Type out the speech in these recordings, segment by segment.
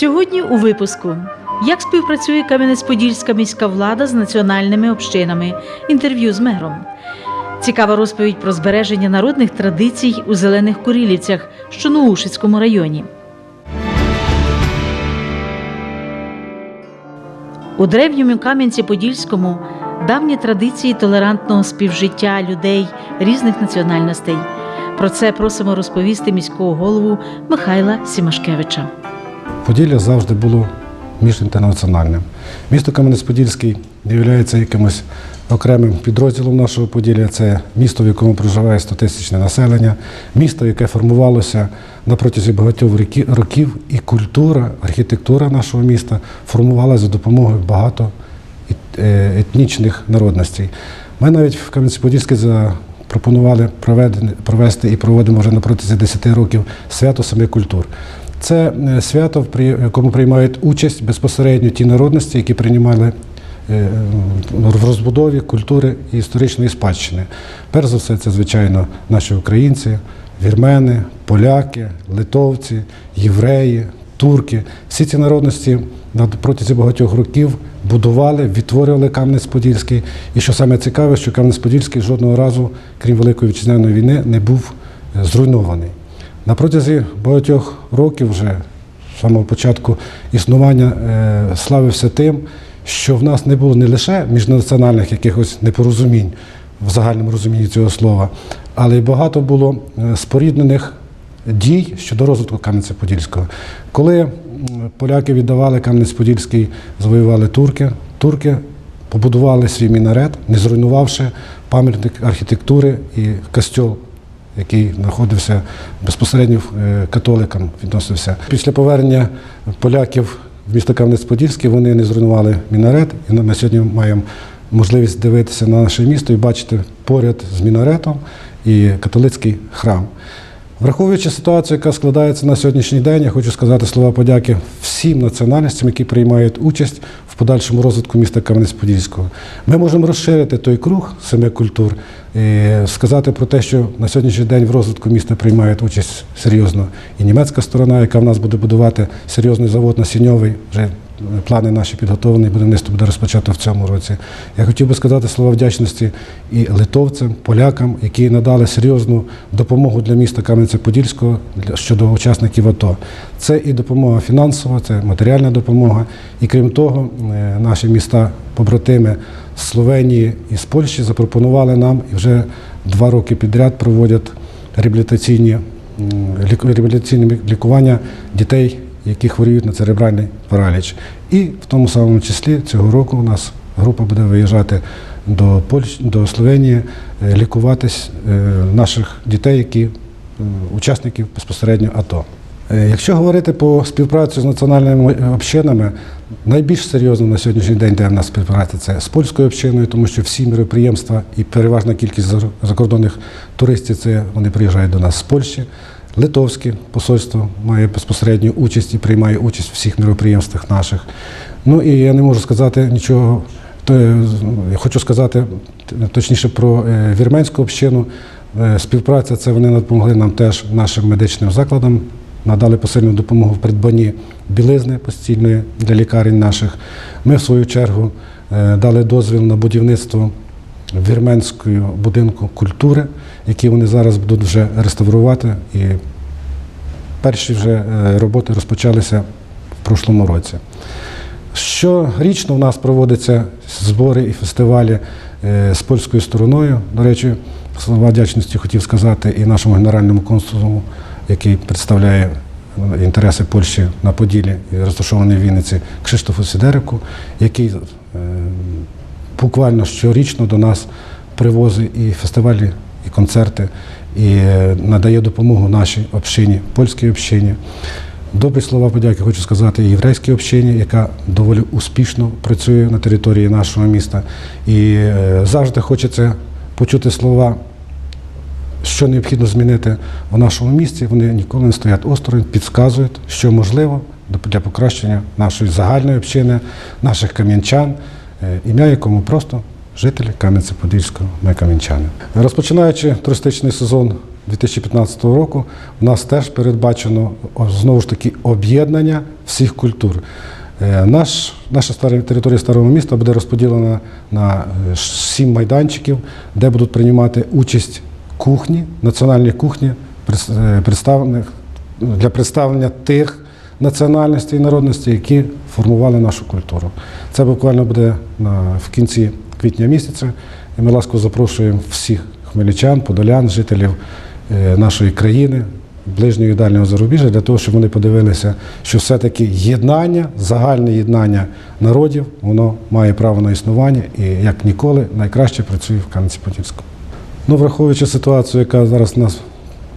Сьогодні у випуску. Як співпрацює Кам'янець-Подільська міська влада з національними общинами? Інтерв'ю з мером. Цікава розповідь про збереження народних традицій у зелених Курилівцях, що на Ушицькому районі. У древньому Кам'янці-Подільському давні традиції толерантного співжиття людей різних національностей. Про це просимо розповісти міського голову Михайла Сімашкевича. Поділля завжди було міжінтернаціональним. Місто Кам'янець-Подільський не є якимось окремим підрозділом нашого Поділля. Це місто, в якому проживає 100-тисячне населення, місто, яке формувалося на протязі багатьох років, і культура, архітектура нашого міста формувалася за допомогою багато е, етнічних народностей. Ми навіть в Кам'янець-Подільській запропонували провести і проводимо вже на протязі 10 років свято семи культур. Це е, свято, в якому приймають участь безпосередньо ті народності, які приймали е, в розбудові культури і історичної спадщини. Перш за все, це, звичайно, наші українці, вірмени, поляки, литовці, євреї, турки. Всі ці народності на протязі багатьох років будували, відтворювали Кам'янець-Подільський. І що саме цікаве, що Кам'янець-Подільський жодного разу, крім Великої вітчизняної війни, не був е, зруйнований. На протязі багатьох років вже з самого початку існування е, славився тим, що в нас не було не лише міжнаціональних якихось непорозумінь в загальному розумінні цього слова, але й багато було е, споріднених дій щодо розвитку Кам'янця-Подільського. Коли поляки віддавали Кам'янець-Подільський, завоювали турки, турки побудували свій мінарет, не зруйнувавши пам'ятник архітектури і костьол який знаходився безпосередньо е, католикам відносився. Після повернення поляків в місто Кам'янець-Подільське вони не зруйнували мінарет, і ми сьогодні маємо можливість дивитися на наше місто і бачити поряд з мінаретом і католицький храм. Враховуючи ситуацію, яка складається на сьогоднішній день, я хочу сказати слова подяки всім національностям, які приймають участь в подальшому розвитку міста Кам'янець-Подільського. Ми можемо розширити той круг семи культур і сказати про те, що на сьогоднішній день в розвитку міста приймає участь серйозно і німецька сторона, яка в нас буде будувати серйозний завод насінньовий, вже плани наші підготовлені, будівництво буде розпочато в цьому році. Я хотів би сказати слова вдячності і литовцям, полякам, які надали серйозну допомогу для міста Кам'янця-Подільського щодо учасників АТО. Це і допомога фінансова, це матеріальна допомога. І крім того, е, наші міста, побратими з Словенії і з Польщі запропонували нам і вже два роки підряд проводять реабілітаційні м, лікування дітей, які хворіють на церебральний параліч. І в тому самому числі цього року у нас група буде виїжджати до Польщі, до Словенії, е, лікуватись е, наших дітей, які е, учасників безпосередньо АТО. Якщо говорити по співпраці з національними общинами, найбільш серйозно на сьогоднішній день де в нас співпраця це з польською общиною, тому що всі міроприємства і переважна кількість закордонних туристів це вони приїжджають до нас з Польщі. Литовське посольство має безпосередню участь і приймає участь в всіх міроприємствах наших. Ну і я не можу сказати нічого. То е, хочу сказати точніше про е, вірменську общину. Е, Співпраця це вони допомогли нам теж нашим медичним закладам, надали посильну допомогу в придбанні білизни постільної для лікарень наших. Ми, в свою чергу, е, дали дозвіл на будівництво вірменського будинку культури, який вони зараз будуть вже реставрувати. І перші вже е, роботи розпочалися в прошлому році. Щорічно в нас проводяться збори і фестивалі е, з польською стороною. До речі, слова вдячності хотів сказати і нашому генеральному консулу, який представляє е, інтереси Польщі на Поділі розташований в Вінниці, Кшиштофу Сідерику, який е, буквально щорічно до нас привозить і фестивалі, і концерти, і е, надає допомогу нашій общині, польській общині. Добрі слова подяки хочу сказати єврейській общині, яка доволі успішно працює на території нашого міста. І е, завжди хочеться почути слова, що необхідно змінити в нашому місті. Вони ніколи не стоять осторонь, підказують, що можливо для покращення нашої загальної общини, наших кам'янчан, е, ім'я якому просто жителі Кам'янця-Подільського, ми кам'янчани. Розпочинаючи туристичний сезон 2015 року, у нас теж передбачено знову ж таки об'єднання всіх культур. Е, Наш, наша стара- територія старого міста буде розподілена на е, сім майданчиків, де будуть приймати участь кухні, національні кухні, е, для представлення тих національностей і народностей, які формували нашу культуру. Це буквально буде в кінці квітня місяця. І ми ласково запрошуємо всіх хмельничан, подолян, жителів е, нашої країни, ближнього і дальнього зарубіжжя, для того, щоб вони подивилися, що все-таки єднання, загальне єднання народів, воно має право на існування і як ніколи найкраще працює в Кам'янці-Подільському. Ну, враховуючи ситуацію, яка зараз у нас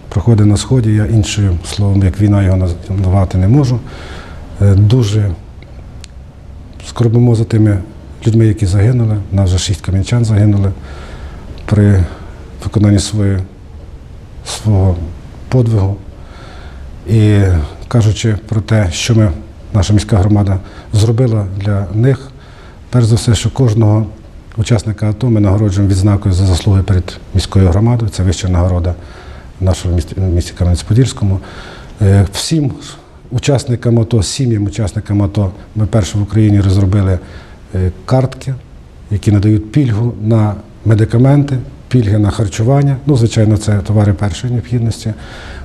проходить на сході, я іншим словом, як війна його назвати не можу. Е, Дуже скорбимо за тими людьми, які загинули. У нас вже шість кам'янчан загинули при виконанні своєї, свого подвигу. І кажучи про те, що ми, наша міська громада, зробила для них, перш за все, що кожного учасника АТО ми нагороджуємо відзнакою за заслуги перед міською громадою. Це вища нагорода в нашому місті, місті Кам'янець-Подільському. Е, Всім учасникам АТО, сім'ям учасникам АТО ми перше в Україні розробили картки, які надають пільгу на медикаменти, пільги на харчування. Ну, звичайно, це товари першої необхідності.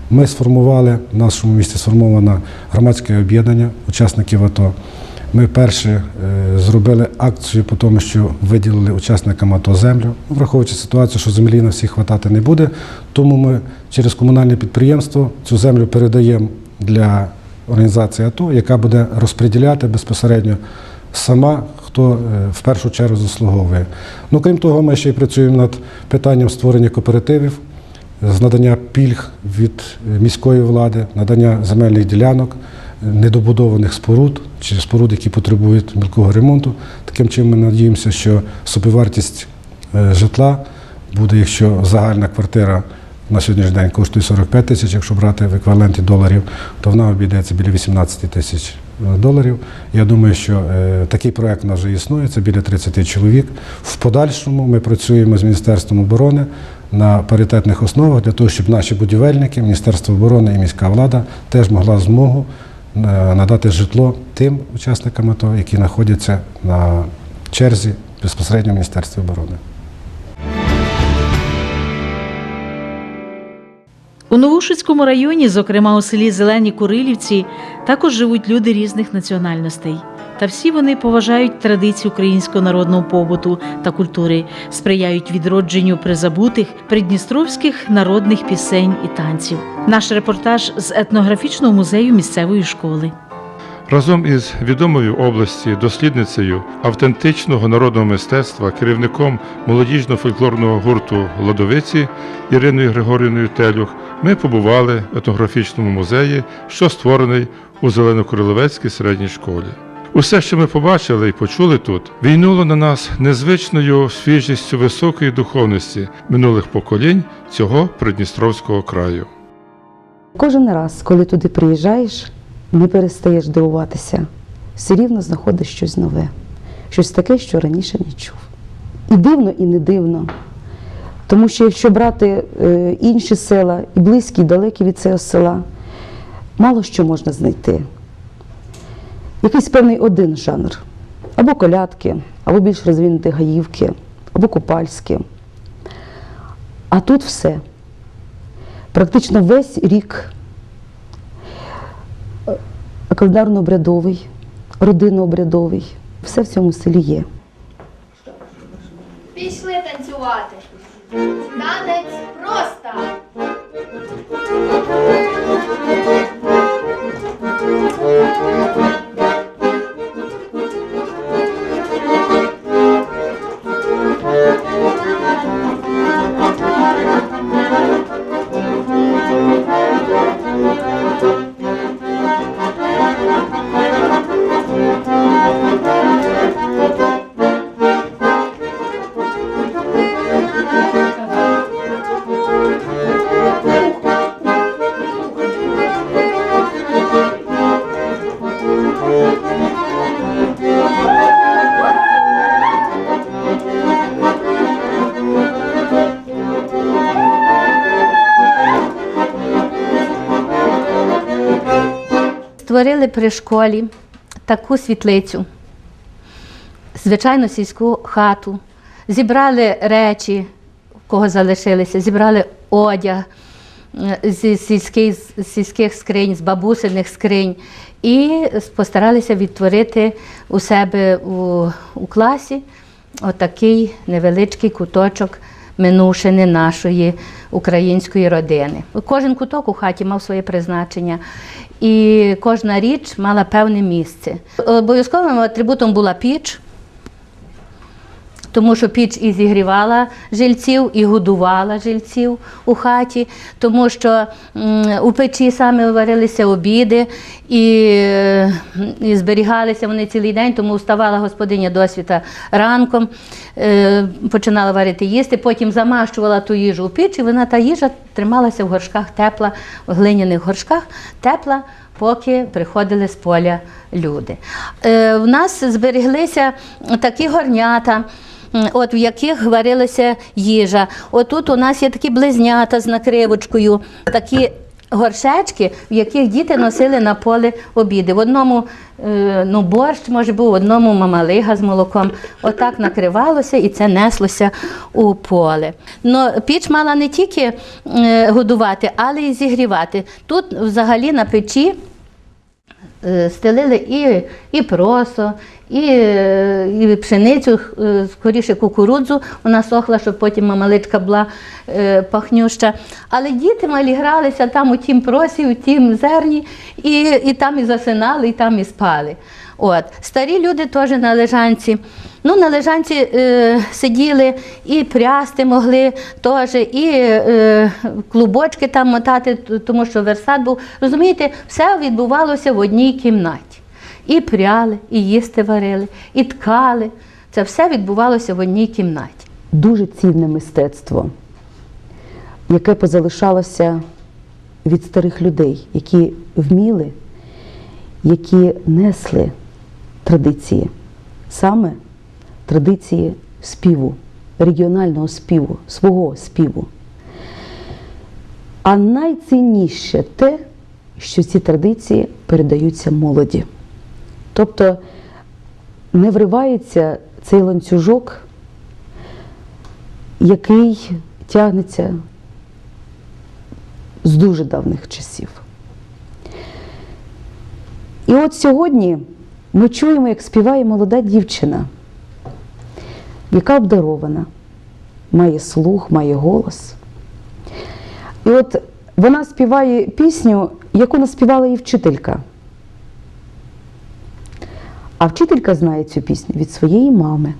Ми сформували, в нашому місті сформовано громадське об'єднання учасників АТО. Ми перше е, зробили акцію по тому, що виділили учасникам АТО землю, Ну, враховуючи ситуацію, що землі на всіх хватати не буде. Тому ми через комунальне підприємство цю землю передаємо для організації АТО, яка буде розподіляти безпосередньо сама, хто е, в першу чергу заслуговує. Ну, крім того, ми ще й працюємо над питанням створення кооперативів, з надання пільг від е, міської влади, надання земельних ділянок, недобудованих споруд чи споруд, які потребують мілкого ремонту. Таким чином ми надіємося, що собівартість е, житла буде, якщо загальна квартира на сьогоднішній день коштує 45 тисяч, якщо брати в еквіваленті доларів, то вона обійдеться біля 18 тисяч е, доларів. Я думаю, що е, такий проект у нас вже існує, це біля 30 чоловік. В подальшому ми працюємо з Міністерством оборони на паритетних основах для того, щоб наші будівельники, Міністерство оборони і міська влада теж могла змогу е, надати житло тим учасникам АТО, які знаходяться на черзі безпосередньо в Міністерстві оборони. У Новушицькому районі, зокрема у селі Зелені Курилівці, також живуть люди різних національностей. Та всі вони поважають традиції українського народного побуту та культури, сприяють відродженню призабутих придністровських народних пісень і танців. Наш репортаж з етнографічного музею місцевої школи. Разом із відомою області дослідницею автентичного народного мистецтва, керівником молодіжно-фольклорного гурту Ладовиці Іриною Григорівною Телюх, ми побували в етнографічному музеї, що створений у Зеленокоролевецькій середній школі. Усе, що ми побачили і почули тут, війнуло на нас незвичною свіжістю високої духовності минулих поколінь цього придністровського краю. Кожен раз, коли туди приїжджаєш, не перестаєш дивуватися, все рівно знаходиш щось нове, щось таке, що раніше не чув. І дивно, і не дивно. Тому що якщо брати е, інші села, і близькі, і далекі від цього села, мало що можна знайти. Якийсь певний один жанр. Або колядки, або більш розвинуті гаївки, або купальські. А тут все. Практично весь рік календарно-обрядовий, родинно-обрядовий. Все в цьому селі є. Пішли танцювати. Танець просто. Створили при школі таку світлицю, звичайно, сільську хату, зібрали речі, кого залишилися, зібрали одяг е, зі сільських, з сільських скринь, з бабусиних скринь, і постаралися відтворити у себе у, у класі отакий невеличкий куточок минувшини нашої української родини. Кожен куток у хаті мав своє призначення, і кожна річ мала певне місце. Обов'язковим атрибутом була піч. Тому що піч і зігрівала жильців, і годувала жильців у хаті, тому що у печі саме варилися обіди і, е, і зберігалися вони цілий день, тому вставала господиня досвіта ранком, е, починала варити їсти, потім замащувала ту їжу у піч, і вона та їжа трималася в горшках тепла, в глиняних горшках тепла. Поки приходили з поля люди. Е, в нас збереглися такі горнята, от в яких варилася їжа. Отут у нас є такі близнята з накривочкою, такі горшечки, в яких діти носили на поле обіди. В одному е, ну, борщ, може був, в одному мамалига з молоком. Отак накривалося і це неслося у поле. Но піч мала не тільки е, годувати, але й зігрівати. Тут взагалі на печі стелили і, і просо, і, е, і пшеницю, е, скоріше кукурудзу. Вона сохла, щоб потім мамаличка була е, пахнюща. Але діти малі гралися там у тім просі, у тім зерні, і, і там і засинали, і там і спали. От. Старі люди теж на лежанці. Ну, на лежанці е, сиділи і прясти могли теж, і е, клубочки там мотати, тому що версат був. Розумієте, все відбувалося в одній кімнаті. І пряли, і їсти варили, і ткали. Це все відбувалося в одній кімнаті. Дуже цінне мистецтво, яке позалишалося від старих людей, які вміли, які несли традиції, саме традиції співу, регіонального співу, свого співу. А найцінніше те, що ці традиції передаються молоді. Тобто не вривається цей ланцюжок, який тягнеться з дуже давніх часів. І от сьогодні ми чуємо, як співає молода дівчина, яка обдарована, має слух, має голос. І от вона співає пісню, яку наспівала її вчителька. А вчителька знає цю пісню від своєї мами.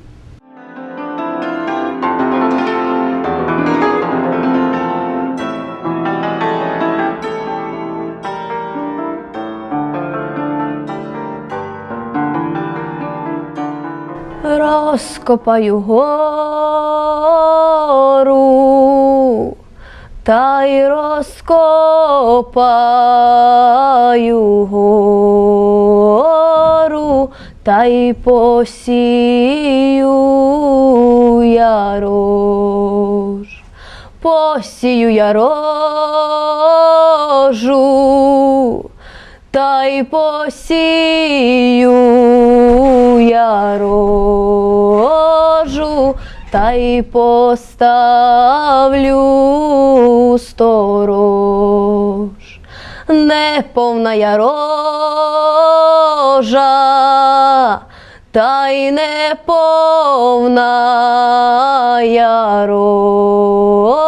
Розкопаю гору, та й розкопаю гору, та й посію я рож. Посію я рожу, та й посію та й поставлю сторож. Неповна я рожа, та й неповна я рожа,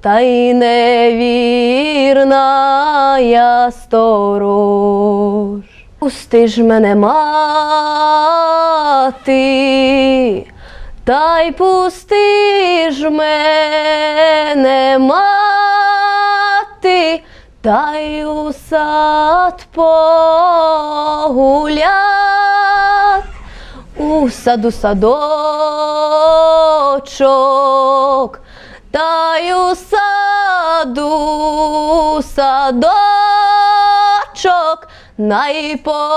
та й невірна я сторож. Пусти ж мене, мати, та й пусти ж мене, мати, та й у сад погулять, у саду садочок, та й у саду садочок, най подам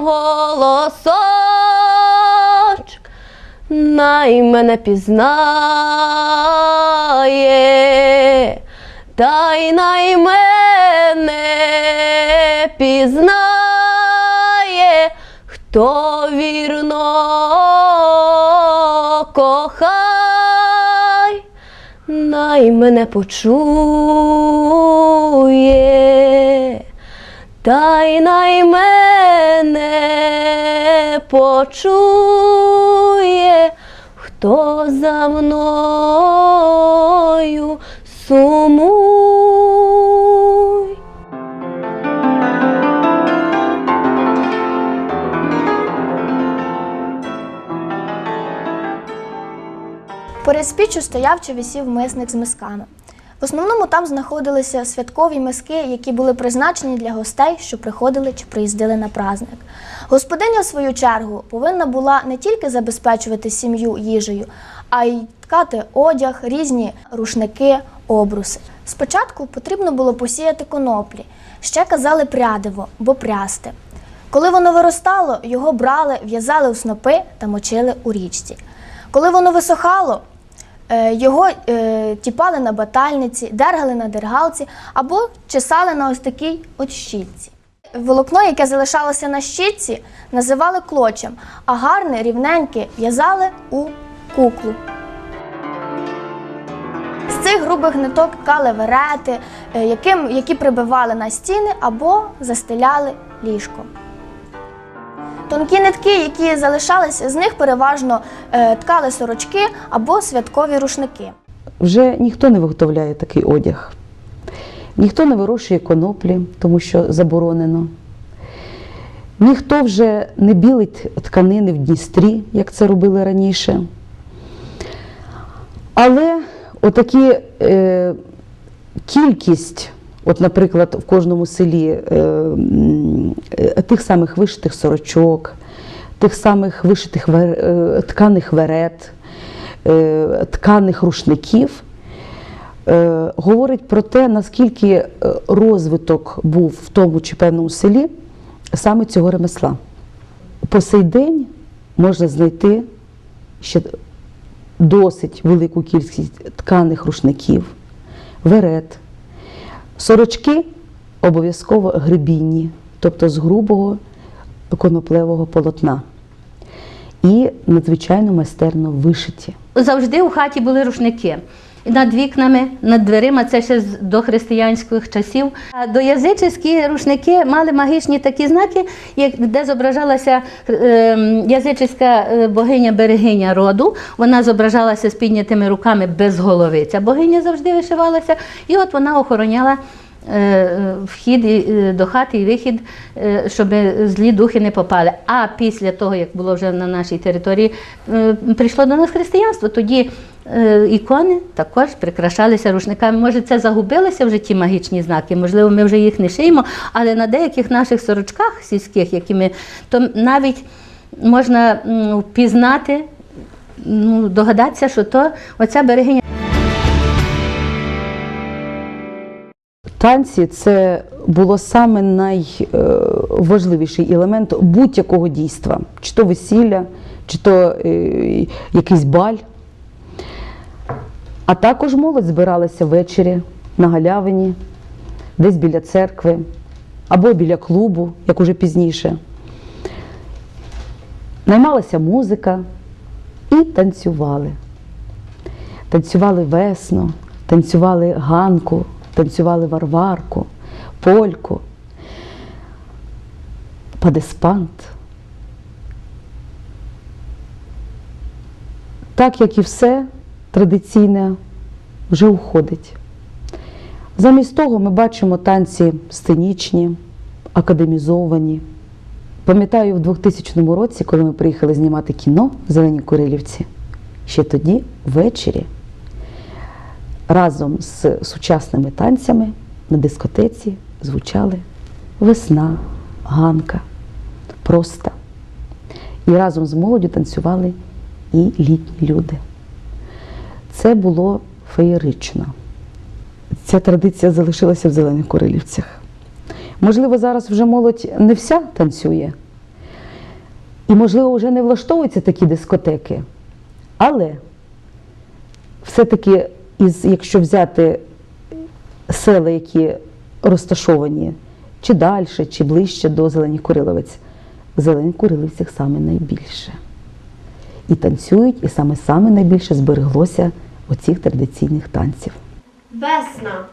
голосочок, най мене пізнає, та й най мене пізнає, хто вірно кохай, най мене почує, та най мене почує, хто за мною сумуй. Поряд з піччю стояв чи висів мисник з мисками. В основному там знаходилися святкові миски, які були призначені для гостей, що приходили чи приїздили на праздник. Господиня, в свою чергу, повинна була не тільки забезпечувати сім'ю їжею, а й ткати одяг, різні рушники, обруси. Спочатку потрібно було посіяти коноплі, ще казали прядиво, бо прясти. Коли воно виростало, його брали, в'язали у снопи та мочили у річці. Коли воно висохало, його е, тіпали на батальниці, дергали на дергалці або чесали на ось такій от щітці. Волокно, яке залишалося на щітці, називали клочем, а гарне, рівненьке в'язали у куклу. З цих грубих ниток ткали верети, е, яким, які прибивали на стіни або застеляли ліжко. Тонкі нитки, які залишалися, з них переважно е, ткали сорочки або святкові рушники. Вже ніхто не виготовляє такий одяг. Ніхто не вирощує коноплі, тому що заборонено. Ніхто вже не білить тканини в Дністрі, як це робили раніше. Але отакі е, кількість, от, наприклад, в кожному селі е, тих самих вишитих сорочок, тих самих вишитих е, тканих верет, е, тканих рушників, е, говорить про те, наскільки е, розвиток був в тому чи певному селі саме цього ремесла. По сей день можна знайти ще досить велику кількість тканих рушників, верет, сорочки обов'язково гребінні, тобто з грубого коноплевого полотна. І надзвичайно майстерно вишиті. Завжди у хаті були рушники. Над вікнами, над дверима, це ще з дохристиянських часів. А доязичівські рушники мали магічні такі знаки, як, де зображалася е, язичівська е, богиня-берегиня роду. Вона зображалася з піднятими руками без голови. Ця богиня завжди вишивалася, і от вона охороняла. Е, Вхід і, е, до хати і вихід, е, щоб злі духи не попали. А після того, як було вже на нашій території, е, прийшло до нас християнство, тоді е, ікони також прикрашалися рушниками. Може, це загубилися вже ті магічні знаки, можливо, ми вже їх не шиємо, але на деяких наших сорочках сільських, які ми, то навіть можна впізнати, ну, догадатися, що то оця берегиня. Танці це було саме найважливіший елемент будь-якого дійства, чи то весілля, чи то е, якийсь баль. А також молодь збиралася ввечері на галявині, десь біля церкви або біля клубу, як уже пізніше. Наймалася музика і танцювали. Танцювали весну, танцювали ганку, танцювали варварку, польку, падеспант. Так як і все традиційне вже уходить. Замість того ми бачимо танці сценічні, академізовані. Пам'ятаю, в 2000 році, коли ми приїхали знімати кіно в Зеленій Курилівці, ще тоді ввечері разом з сучасними танцями на дискотеці звучали весна, ганка, проста. І разом з молоддю танцювали і літні люди. Це було феєрично. Ця традиція залишилася в Зелених Курилівцях. Можливо, зараз вже молодь не вся танцює, і, можливо, вже не влаштовуються такі дискотеки. Але все-таки, із, якщо взяти села, які розташовані чи далі, чи ближче до Зелені Куриловець. В Зелені Курилівцях саме найбільше. І танцюють, і саме саме найбільше збереглося оцих традиційних танців. Весна.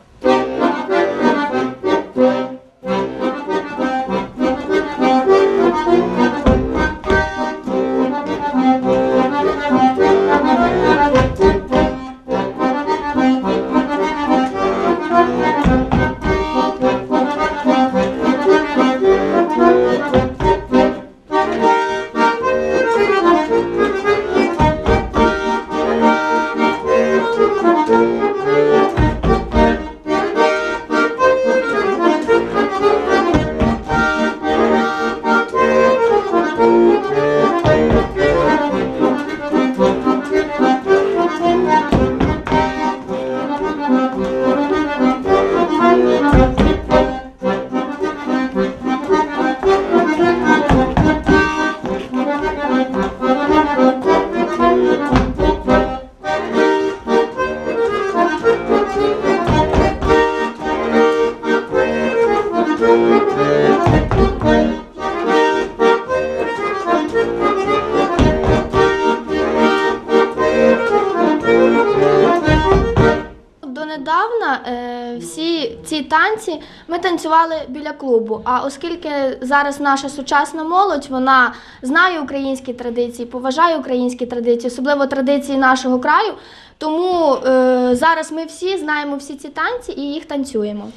Ми біля клубу. А оскільки зараз наша сучасна молодь вона знає українські традиції, поважає українські традиції, особливо традиції нашого краю. Тому е, зараз ми всі знаємо всі ці танці і їх танцюємо.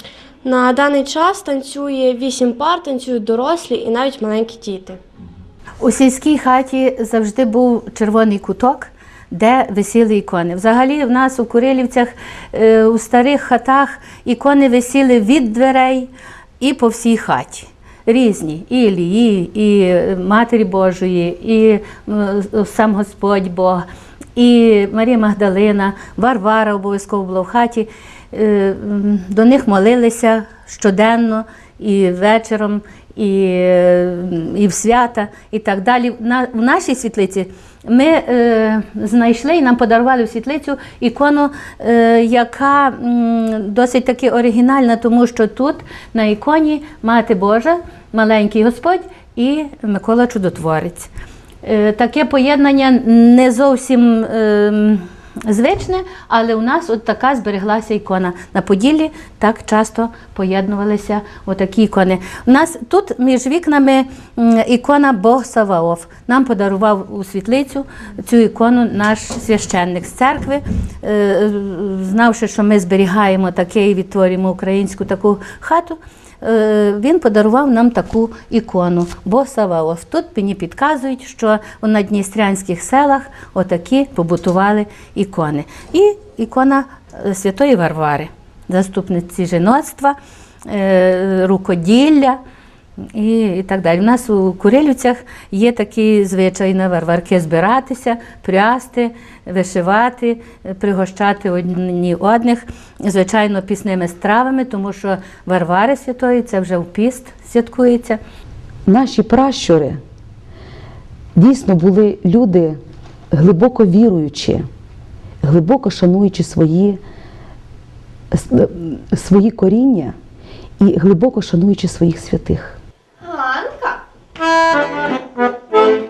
На даний час танцює вісім пар, танцюють дорослі і навіть маленькі діти. У сільській хаті завжди був червоний куток, де висіли ікони. Взагалі, в нас у Курилівцях е, у старих хатах ікони висіли від дверей і по всій хаті. Різні, і Ілії, і Матері Божої, і сам Господь Бог, і Марія Магдалина, Варвара обов'язково була в хаті. Е, До них молилися щоденно і вечором, і, і в свята, і так далі. На, в нашій світлиці ми е, знайшли і нам подарували в світлицю ікону, е, яка м, досить таки оригінальна, тому що тут на іконі Мати Божа, маленький Господь і Микола Чудотворець. Е, Таке поєднання не зовсім е, звичне, але у нас от така збереглася ікона. На Поділлі так часто поєднувалися отакі ікони. У нас тут між вікнами ікона Бог Саваоф. Нам подарував у світлицю цю ікону наш священник з церкви, Е, знавши, що ми зберігаємо таке і відтворюємо українську таку хату. Е, Він подарував нам таку ікону Боса Саваоф. Тут мені підказують, що у надністрянських селах отакі побутували ікони. І ікона е, Святої Варвари, заступниці жіноцтва, е, рукоділля. І, і так далі. У нас у Курилівцях є такий звичай на варварки збиратися, прясти, вишивати, пригощати одні одних, звичайно, пісними стравами, тому що Варвари Святої це вже в піст святкується. Наші пращури дійсно були люди глибоко віруючі, глибоко шануючи свої, свої коріння і глибоко шануючи своїх святих. Ганка.